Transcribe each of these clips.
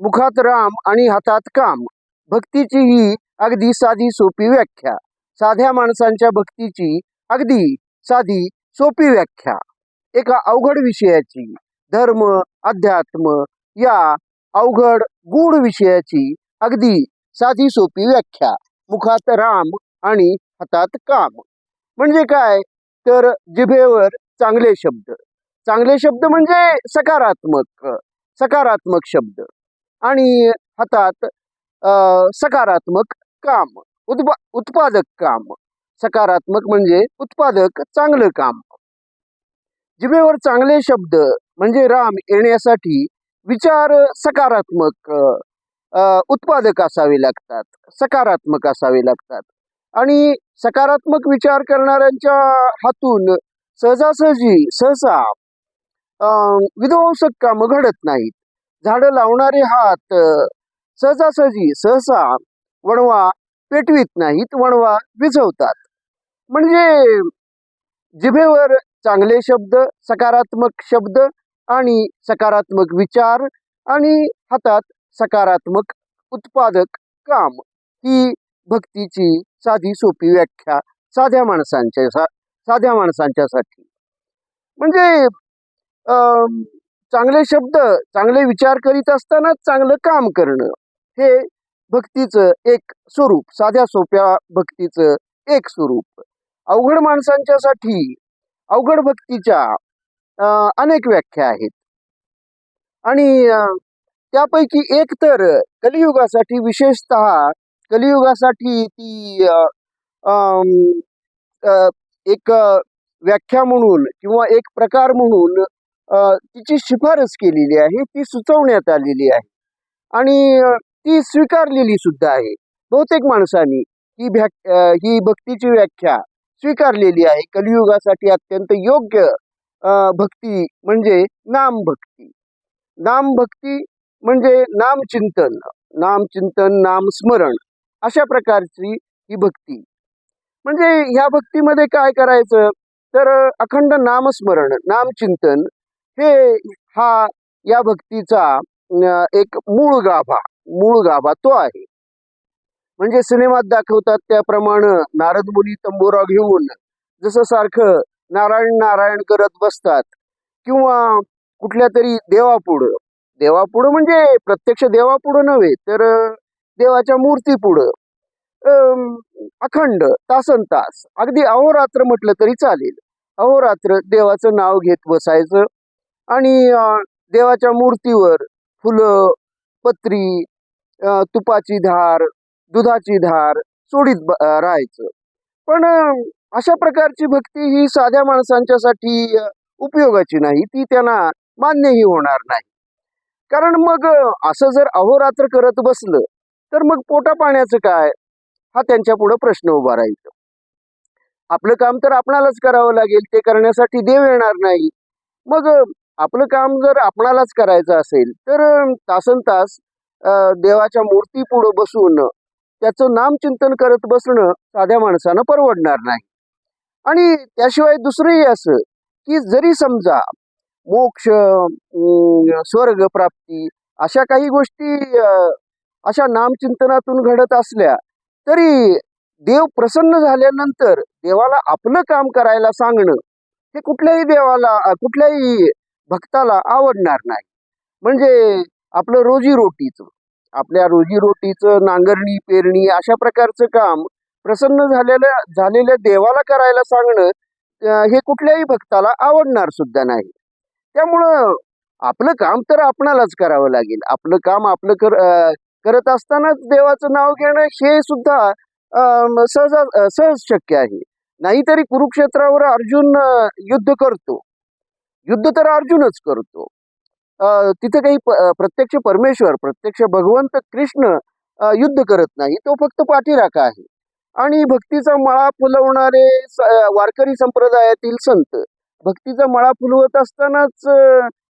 मुखात राम आणि हातात काम. भक्तीची ही अगदी साधी सोपी व्याख्या. साध्या माणसांच्या भक्तीची अगदी साधी सोपी व्याख्या. एका अवघड विषयाची धर्म अध्यात्म या अवघड गूढ विषयाची अगदी साधी सोपी व्याख्या. मुखात राम आणि हातात काम. म्हणजे काय? तर जिभेवर चांगले शब्द. चांगले शब्द म्हणजे सकारात्मक सकारात्मक शब्द. आणि हातात सकारात्मक काम उत्पा उत्पादक काम. सकारात्मक म्हणजे उत्पादक चांगलं काम. जिभेवर चांगले शब्द म्हणजे राम येण्यासाठी विचार सकारात्मक उत्पादक असावे लागतात सकारात्मक असावे लागतात. आणि सकारात्मक विचार करणाऱ्यांच्या हातून सहजासहजी सहसा विध्वंसक कामं घडत नाहीत. झाडं लावणारे हात सहजासहजी सहसा वणवा पेटवीत नाहीत वणवा विझवतात. म्हणजे जिभेवर चांगले शब्द सकारात्मक शब्द आणि सकारात्मक विचार आणि हातात सकारात्मक उत्पादक काम ही भक्तीची साधी सोपी व्याख्या साध्या माणसांच्या सा- साध्या माणसांच्यासाठी. म्हणजे चांगले शब्द चांगले विचार करीत असताना चांगलं काम करणं हे भक्तीचं एक स्वरूप साध्या सोप्या भक्तीचं एक स्वरूप. अवघड माणसांच्यासाठी अवघड भक्तीच्या अनेक व्याख्या आहेत. आणि त्यापैकी एक तर कलियुगासाठी विशेषतः कलियुगासाठी ती अ, एक व्याख्या म्हणून किंवा एक प्रकार म्हणून तिची शिफारस केलेली आहे ती सुचवण्यात आलेली आहे. आणि ती स्वीकारलेली सुद्धा आहे. बहुतेक माणसांनी ही भ्या ही भक्तीची व्याख्या स्वीकारलेली आहे. कलियुगासाठी अत्यंत योग्य भक्ती म्हणजे नाम भक्ती. नाम भक्ती म्हणजे नामचिंतन नामचिंतन नामस्मरण अशा प्रकारची ही भक्ती. म्हणजे ह्या भक्तीमध्ये काय करायचं? तर अखंड नामस्मरण नामचिंतन हे हा या भक्तीचा एक मूळ गाभा मूळ गाभा तो आहे. म्हणजे सिनेमात दाखवतात त्याप्रमाणे नारद मुनी तंबोरा घेऊन जसं सारखं नारायण नारायण करत बसतात किंवा कुठल्या तरी देवापुढं. देवापुढं म्हणजे प्रत्यक्ष देवापुढं नव्हे तर देवाच्या मूर्तीपुढं. पुढं अखंड तासन तास. अगदी अहोरात्र म्हटलं तरी चालेल. अहोरात्र देवाचं नाव घेत बसायचं. आणि देवाच्या मूर्तीवर फुलं पत्री तुपाची धार दुधाची धार सोडीत राहायचं. पण अशा प्रकारची भक्ती ही साध्या माणसांच्यासाठी उपयोगाची नाही. ती त्यांना मान्यही होणार नाही. कारण मग असं जर अहोरात्र करत बसलं तर मग पोटा पाण्याचं काय? हा त्यांच्या पुढे प्रश्न उभा राहील. आपलं काम तर आपणालाच करावं लागेल. ते करण्यासाठी देव येणार नाही. मग आपलं काम जर आपणालाच करायचं असेल तर तासन तास अं, देवाच्या मूर्ती पुढं बसून त्याचं नामचिंतन करत बसणं साध्या माणसानं परवडणार नाही. आणि त्याशिवाय दुसरंही असं की जरी समजा मोक्ष अं, स्वर्ग प्राप्ती अशा काही गोष्टी अं, अशा नामचिंतनातून घडत असल्या तरी देव प्रसन्न झाल्यानंतर देवाला आपलं काम करायला सांगणं हे कुठल्याही देवाला कुठल्याही भक्ताला आवडणार नाही. म्हणजे आपलं रोजीरोटीचं आपल्या रोजीरोटीचं नांगरणी पेरणी अशा प्रकारचं काम प्रसन्न झालेल्या झालेल्या देवाला करायला सांगणं हे कुठल्याही भक्ताला आवडणार सुद्धा नाही. त्यामुळं आपलं काम तर आपणालाच करावं लागेल. आपलं काम आपलं कर करत असतानाच देवाचं नाव घेणं हे सुद्धा अं, सहज सहज शक्य आहे. नाहीतरी कुरुक्षेत्रावर अर्जुन युद्ध करतो. युद्ध तर अर्जुनच करतो. तिथे काही प्रत्यक्ष परमेश्वर प्रत्यक्ष भगवंत कृष्ण युद्ध करत नाही. तो फक्त पाठीराखा आहे. आणि भक्तीचा मळा फुलवणारे वारकरी संप्रदायातील संत भक्तीचा मळा फुलवत असतानाच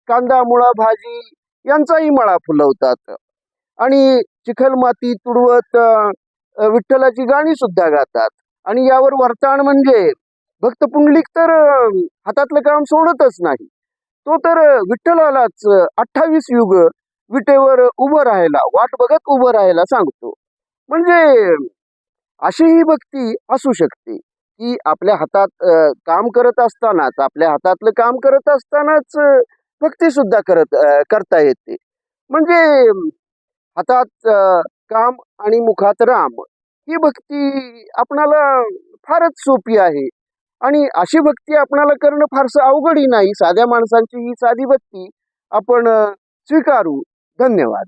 कांदा मुळा भाजी यांचाही मळा फुलवतात. आणि चिखल माती तुडवत विठ्ठलाची गाणी सुद्धा गातात. आणि यावर वर्ताण म्हणजे भक्त पुंडलिक तर हातातलं काम सोडतच नाही. तो तर विठ्ठलालाच अठ्ठावीस युग विटेवर उभं राहायला वाट बघत उभं राहायला सांगतो. म्हणजे अशी ही भक्ती असू शकते की आपल्या हातात काम करत असतानाच आपल्या हातातलं काम करत असतानाच भक्ती सुद्धा करत करता येते. म्हणजे हातात काम आणि मुखात राम ही भक्ती आपणाला फारच सोपी आहे. आणि अशी भक्ती आपणाला करणं फारसं अवघडही नाही. साध्या माणसांची ही साधी भक्ती आपण स्वीकारू. धन्यवाद.